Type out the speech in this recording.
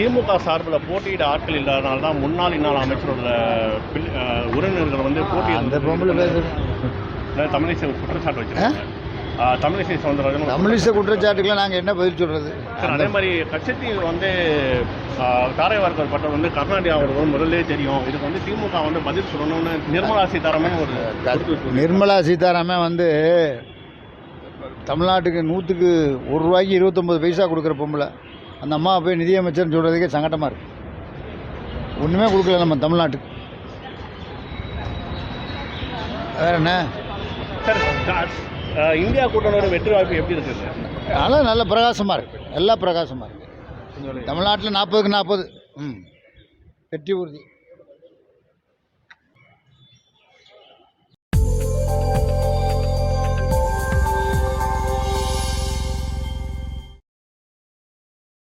திமுக சார்பில் போட்டியிட ஆட்கள் இல்லாதனால தான் முன்னாள் இன்னாள் அமைச்சரோட உறவினர்கள் வந்து போட்டி அந்த பொம்பளை பேசுறது தமிழிசை குற்றச்சாட்டு வச்சிருக்காங்க. தமிழிசை சவுந்தரராஜன். தமிழிச குற்றச்சாட்டுக்கெல்லாம் நாங்கள் என்ன பதில் சொல்கிறது அதே மாதிரி கட்சத்தில் வந்து தாரைவார்கர் பட்டம் வந்து கருணாநிதி அவர்கள் முதல்லே தெரியும். இதுக்கு வந்து திமுக வந்து பதில் சொல்லணும்னு நிர்மலா சீதாராமன் ஒரு. நிர்மலா சீதாராமன் வந்து தமிழ்நாட்டுக்கு நூற்றுக்கு ஒரு ரூபாய்க்கு இருபத்தொம்பது பைசா கொடுக்குற பொம்பளை. அந்த அம்மா போய் நிதியமைச்சர்னு சொல்கிறதுக்கே சங்கடமாக இருக்கு. ஒன்றுமே கொடுக்கல நம்ம தமிழ்நாட்டுக்கு. வேற என்ன? இந்தியா கூட்டணியோட வெற்றி வாய்ப்பு எப்படி இருக்குது அதெல்லாம் நல்ல பிரகாசமாக இருக்கு. எல்லாம் பிரகாசமாக இருக்கு. தமிழ்நாட்டில் நாற்பதுக்கு நாற்பது. ம். வெற்றி உறுதி.